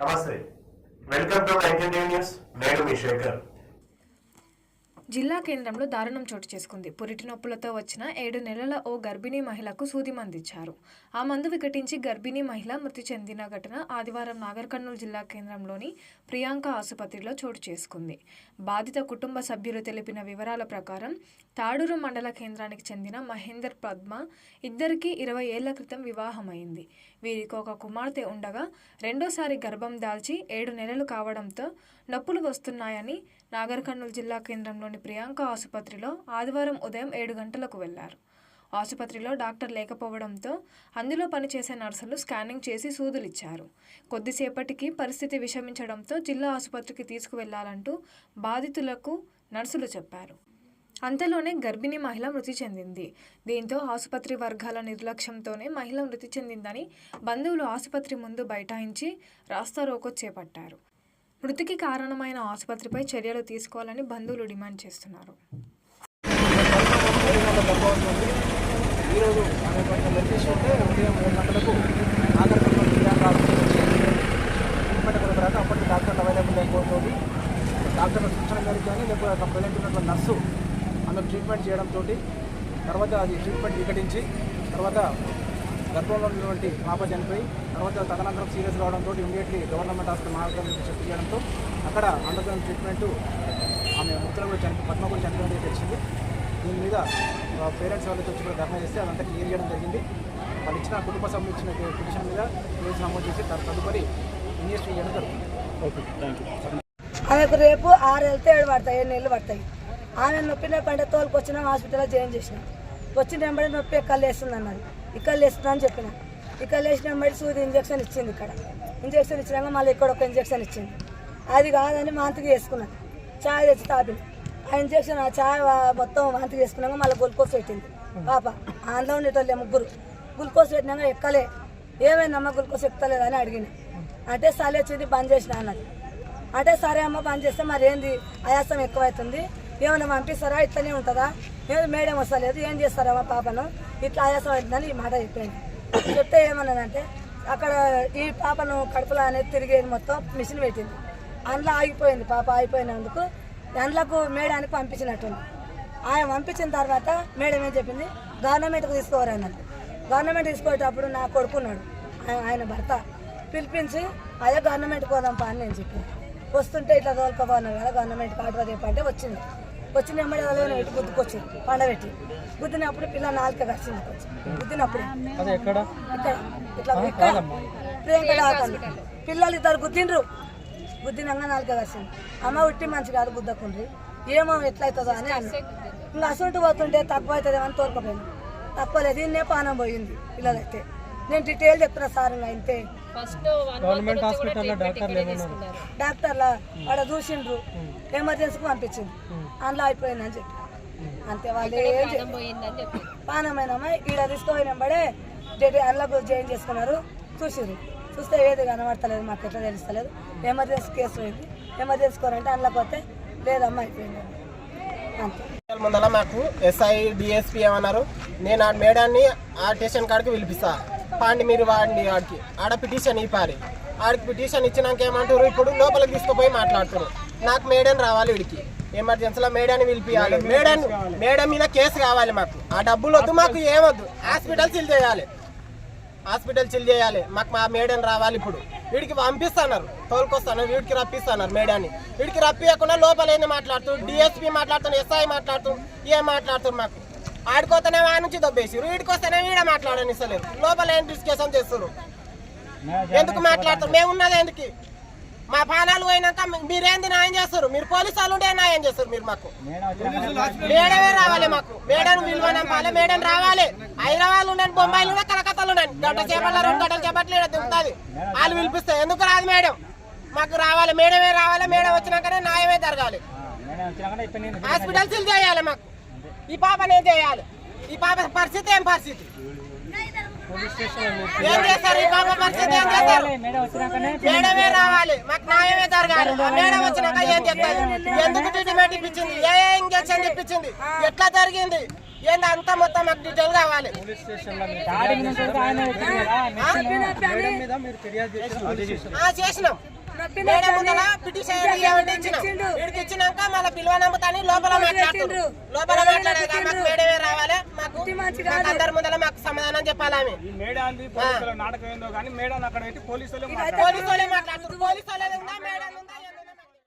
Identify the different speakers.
Speaker 1: నమస్తే. Welcome to nineteen news. నేను మీ శేఖర్.
Speaker 2: జిల్లా కేంద్రంలో దారుణం చోటు చేసుకుంది. పురిటి నొప్పులతో వచ్చిన ఏడు నెలల ఓ గర్భిణీ మహిళకు సూది మందిచ్చారు ఆ మందు వికటించి గర్భిణీ మహిళ మృతి చెందిన ఘటన ఆదివారం నాగర్ కర్నూలు జిల్లా కేంద్రంలోని ప్రియాంక ఆసుపత్రిలో చోటు చేసుకుంది. బాధిత కుటుంబ సభ్యులు తెలిపిన వివరాల ప్రకారం తాడూరు మండల కేంద్రానికి చెందిన మహేందర్ పద్మ ఇద్దరికి ఇరవై ఏళ్ళ క్రితం వివాహమైంది. వీరికి ఒక కుమార్తె ఉండగా రెండోసారి గర్భం దాల్చి ఏడు నెలలు కావడంతో నొప్పులు వస్తున్నాయని నాగర్ కర్నూలు జిల్లా కేంద్రంలోని ప్రియాంక ఆసుపత్రిలో ఆదివారం ఉదయం ఏడు గంటలకు వెళ్ళారు. ఆసుపత్రిలో డాక్టర్ లేకపోవడంతో అందులో పనిచేసే నర్సులు స్కానింగ్ చేసి సూదులిచ్చారు. కొద్దిసేపటికి పరిస్థితి విషమించడంతో జిల్లా ఆసుపత్రికి తీసుకువెళ్ళాలంటూ బాధితులకు నర్సులు చెప్పారు. అంతలోనే గర్భిణీ మహిళ మృతి చెందింది. దీంతో ఆసుపత్రి వర్గాల నిర్లక్ష్యంతోనే మహిళ మృతి చెందిందని బంధువులు ఆసుపత్రి ముందు బైఠాయించి రాస్తారోకో చేపట్టారు మృతికి కారణమైన ఆసుపత్రిపై చర్యలు తీసుకోవాలని బంధువులు డిమాండ్ చేస్తున్నారు.
Speaker 3: ఈరోజు ఆమె ఉంటే ఉదయం అప్పటికి డాక్టర్లు అవైలబుల్ లేకపోతే డాక్టర్ల సూచన మేరకు కానీ లేకపోతే ప్రజెంట్ ఉన్నటువంటి నర్సు అందులో ట్రీట్మెంట్ చేయడంతో తర్వాత అది ట్రీట్మెంట్ వికటించి తర్వాత గర్భంలో ఉన్నటువంటి పాప చనిపోయి తర్వాత తదనంతరం సీరియస్ కావడంతో immediately government hospital Maharashtra shift చేయడంతో అక్కడ అండర్గ్రౌండ్ ట్రీట్మెంట్ ఆమె మృతులు కూడా చనిపో పద్మ కూడా చనిపోయింది తెలిసింది. దీని మీద పేరెంట్స్ వాళ్ళకి వచ్చి కూడా ధర్నా చేస్తే అదంతా క్లియర్ చేయడం జరిగింది. వాళ్ళు ఇచ్చిన కుటుంబ సభ్యులు ఇచ్చిన పిటిషన్ మీద కేసు నమోదు చేసి తదుపరి ఇన్వెస్టిగేట్ చేయడం జరుగుతుంది.
Speaker 4: ఆమెకు రేపు ఆరు వెళ్తే ఏడు పడతాయి ఏడు నెలలు పడతాయి. ఆమె నొప్పి నొప్పి అంటే తోలుకు వచ్చినాం హాస్పిటల్లో జాయిన్ చేసినాం. వచ్చిన వెంబడి నొప్పి కళ్ళు వేస్తుంది అన్నది ఇక్కడ లేస్తున్నా అని చెప్పిన. ఇక్కడ లేచిన బట్టి సూది ఇంజక్షన్ ఇచ్చింది ఇక్కడ. ఇంజక్షన్ ఇచ్చినాక మళ్ళీ ఇక్కడ ఒక ఇంజక్షన్ ఇచ్చింది. అది కాదని మాంతికి వేసుకున్నాను చాయ్ తెచ్చి తాపిన ఆ ఇంజక్షన్ ఆ చాయ్ మొత్తం వాంతికి వేసుకున్నాక మళ్ళీ గ్లూకోజ్ పెట్టింది. పాప అందులో ఉండేటోళ్ళే ముగ్గురు. గ్లూకోజ్ పెట్టినాక ఎక్కలే. ఏమైందమ్మా గ్లూకోజ్ ఎక్కలేదని అడిగిన అంటే సరే వచ్చింది బంద్ చేసిన అన్నది. అంటే సరే అమ్మ బంద్ చేస్తే మరేంది ఆయాసం ఆయాసం అవుతుంది ఏమైనా పంపిస్తారా? ఇట్లనే ఉంటుందా? ఏది మేడం వస్తలేదు ఏం చేస్తారమ్మా పాపను? ఇట్లా ఆయాసం అవుతుందని ఈ మాట చెప్పాను. చెప్తే ఏమన్నానంటే అక్కడ ఈ పాపను కడుపులో అనేది తిరిగేది మొత్తం మిషన్ పెట్టింది. అందులో ఆగిపోయింది పాప ఆగిపోయినందుకు అందులోకి మేడానికి పంపించినట్టుంది. ఆయన పంపించిన తర్వాత మేడం ఏం చెప్పింది? గవర్నమెంట్కి తీసుకోవాలన్నది గవర్నమెంట్ తీసుకునేటప్పుడు నా కొడుకున్నాడు ఆయన- ఆయన భర్త. పిలిపించి అదే గవర్నమెంట్ పోదాం పా అని నేను చెప్పాను. వస్తుంటే ఇట్లా తోలుకోపోన్నారు కదా గవర్నమెంట్ కార్డు రేపు అంటే వచ్చింది. వచ్చిన వెంబడి వాళ్ళని పెట్టి గుద్దుకొచ్చింది పండబెట్టి. గుద్దినప్పుడు పిల్ల నాలుక కరిచింది కొంచెం. గుద్దినప్పుడు. ఇక్కడ ఇట్లా ఇక్కడ ప్రియాంక డాక్టర్. పిల్లలు ఇద్దరు గుద్దిండ్రు. గుద్దినంగా నాలుక కరిచింది. అమ్మ ఉట్టి మంచి కాదు గుద్దకుండ్రి. ఏమో ఎట్లయితుందో అని అన్న. ఇంకా అసలు పోతుంటే తక్కువ అవుతుంది అని తోలుకపోయాను తక్కువ లేదు పానం పోయింది పిల్లలైతే. నేను డీటెయిల్ చెప్తున్నా సార్ ఇంతే.
Speaker 3: గవర్నమెంట్ హాస్పిటల్లో డాక్టర్లు ఏమన్నారు?
Speaker 4: డాక్టర్ల? ఆడ చూసిండ్రు. ఎమర్జెన్సీకి పంపించింది. అందులో అయిపోయిందని చెప్పి. అంతే వాళ్ళు ఏం చెప్పి పానమైనమ్మా ఈడ తీసుకోపోయినబడే డేట్ అందులో జాయిన్ చేసుకున్నారు. చూసిర్రు చూస్తే ఏది కనబడతలేదు మాకు ఎట్లా తెలుస్తలేదు. ఎమర్జెన్సీ కేసు అయింది ఎమర్జెన్సీ కోరంటే అందులోకి పోతే లేదమ్మా అయిపోయింది. అంతే.
Speaker 5: ముందర మాకు ఎస్ఐ డిఎస్పి ఏమన్నారు? నేను ఆ మేడాన్ని ఆ స్టేషన్ కాడికి పిలిపిస్తా. పాండి మీరు వాడిని ఆడికి. ఆడ పిటిషన్ ఇప్పారి ఆడికి పిటిషన్ ఇచ్చినాక ఏమంటారు? ఇప్పుడు లోపలికి తీసుకుపోయి మాట్లాడుతున్నారు. నాకు మేడం రావాలి వీడికి. ఎమర్జెన్సీలో మేడాన్ని పిలిపియాలి. మేడం మేడం మీద కేసు కావాలి మాకు. ఆ డబ్బులు వద్దు మాకు ఏమొద్దు. హాస్పిటల్ సీల్ చేయాలి. హాస్పిటల్ చిల్ చేయాలి. మాకు మా మేడం రావాలి ఇప్పుడు. వీడికి పంపిస్తున్నారు. తోలుకొస్తున్నారు. వీడికి రప్పిస్తున్నారు మేడాన్ని వీడికి రప్పియకుండా లోపల ఏంది మాట్లాడుతూ డిఎస్పీ మాట్లాడుతున్నారు ఎస్ఐ మాట్లాడుతూ ఏం మాట్లాడుతున్నారు మాకు? ఆడిపోతేనే ఆ నుంచి దొబ్బేసారు వీడికి వస్తేనే వీడ మాట్లాడనిస్తలేరు. లోపల ఏం డిస్కషన్ చేస్తారు ఎందుకు మాట్లాడుతారు? మేము ఉన్నది ఎందుకు? మా పానాలు పోయినాక మీరేంది న్యాయం చేస్తారు మీరు పోలీసు వాళ్ళు ఉంటే న్యాయం చేస్తారు మీరు మాకు. మేడమే రావాలి మాకు. మేడం విలువ నమ్మాలి మేడం రావాలి. హైదరాబాద్ ఉండండి బొంబాయిలు ఉండే కలకత్తాలు ఉండండి. గంట చేపల రెండు గంటల చేపట్లు దిగుతుంది. వాళ్ళు పిలిపిస్తే ఎందుకు రాదు మేడం? మాకు రావాలి మేడమే రావాలి మేడం వచ్చినాకనే న్యాయమే జరగాలి. హాస్పిటల్ సీల్ చేయాలి మాకు. ఈ పాపని ఏం చేయాలి. ఈ పాప పరిస్థితి ఏం పరిస్థితి? ఏం చేస్తారు? ఈ పాప పరిస్థితి ఏం చేస్తారు? మేడమే రావాలి. మాకు న్యాయమే జరగాలి. మేడం వచ్చినాక ఏం చెప్తారు? ఎందుకు ట్రీట్మెంట్ ఇప్పించింది? ఏ ఇంజక్షన్ ఇప్పించింది? ఎట్లా జరిగింది? ఏంది అంతా మొత్తం మాకు డీటెయిల్ కావాలి. చేసినాం. ఇచ్చినాక మళ్ళీ పిలువ నమ్ముతాని లోపల మాట్లాడుతున్నారు లోపల మాట్లాడేది మాకు మేడమే రావాలి. మాకు అందరి ముందర మాకు సమాధానం చెప్పాలి ఆమె పోలీసు మాట్లాడుతున్నారు. పోలీసు